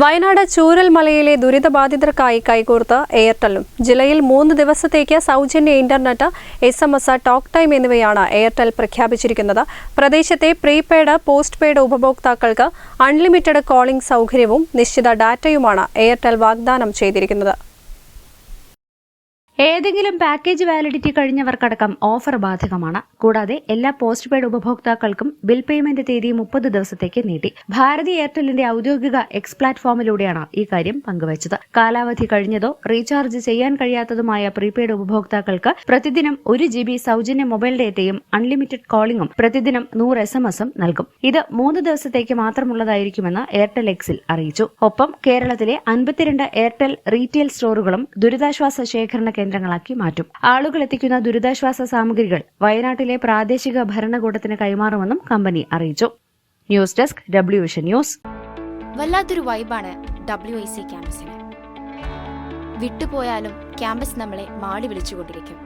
വയനാട് ചൂരൽമലയിലെ ദുരിതബാധിതർക്കായി കൈകോർത്ത് എയർടെലും ജില്ലയിൽ മൂന്ന് ദിവസത്തേക്ക് സൗജന്യ internet S M S talk time എന്നിവയാണ് എയർടെൽ പ്രഖ്യാപിച്ചിരിക്കുന്നത്. പ്രദേശത്തെ പ്രീപെയ്ഡ് പോസ്റ്റ് പെയ്ഡ് ഉപഭോക്താക്കൾക്ക് അൺലിമിറ്റഡ് കോളിംഗ് സൗകര്യവും നിശ്ചിത ഡാറ്റയുമാണ് എയർടെൽ വാഗ്ദാനം ചെയ്തിരിക്കുന്നത്. ഏതെങ്കിലും പാക്കേജ് വാലിഡിറ്റി കഴിഞ്ഞവർക്കടക്കം ഓഫർ ബാധകമാണ്. കൂടാതെ എല്ലാ പോസ്റ്റ് പെയ്ഡ് ഉപഭോക്താക്കൾക്കും ബിൽ പേയ്മെന്റ് തീയതി മുപ്പത് ദിവസത്തേക്ക് നീട്ടി. ഭാരതി എയർടെല്ലിന്റെ ഔദ്യോഗിക എക്സ് പ്ലാറ്റ്ഫോമിലൂടെയാണ് ഈ കാര്യം പങ്കുവച്ചത്. കാലാവധി കഴിഞ്ഞതോ റീചാർജ് ചെയ്യാൻ കഴിയാത്തതുമായ പ്രീപെയ്ഡ് ഉപഭോക്താക്കൾക്ക് പ്രതിദിനം ഒരു ജി ബി സൗജന്യ മൊബൈൽ ഡേറ്റയും അൺലിമിറ്റഡ് കോളിംഗും പ്രതിദിനം നൂറ് എസ് എം എസും നൽകും. ഇത് മൂന്ന് ദിവസത്തേക്ക് മാത്രമുള്ളതായിരിക്കുമെന്ന് എയർടെൽ എക്സിൽ അറിയിച്ചു. ഒപ്പം കേരളത്തിലെ അൻപത്തിരണ്ട് എയർടെൽ റീറ്റെയിൽ സ്റ്റോറുകളും ദുരിതാശ്വാസ ശേഖരണ കേന്ദ്രങ്ങളാക്കി മാറ്റും. ആളുകൾ എത്തിക്കുന്ന ദുരിതാശ്വാസ സാമഗ്രികൾ വയനാട്ടിലെ പ്രാദേശിക ഭരണകൂടത്തിന് കൈമാറുമെന്നും കമ്പനി അറിയിച്ചു. News desk W vision news. വല്ലാത്തൊരു വൈബാണ് ഡബ്ല്യു ഐ സി ക്യാമ്പസിന്. വിട്ടുപോയാലും ക്യാമ്പസ് നമ്മളെ മാടി വിളിച്ചുകൊണ്ടിരിക്കും.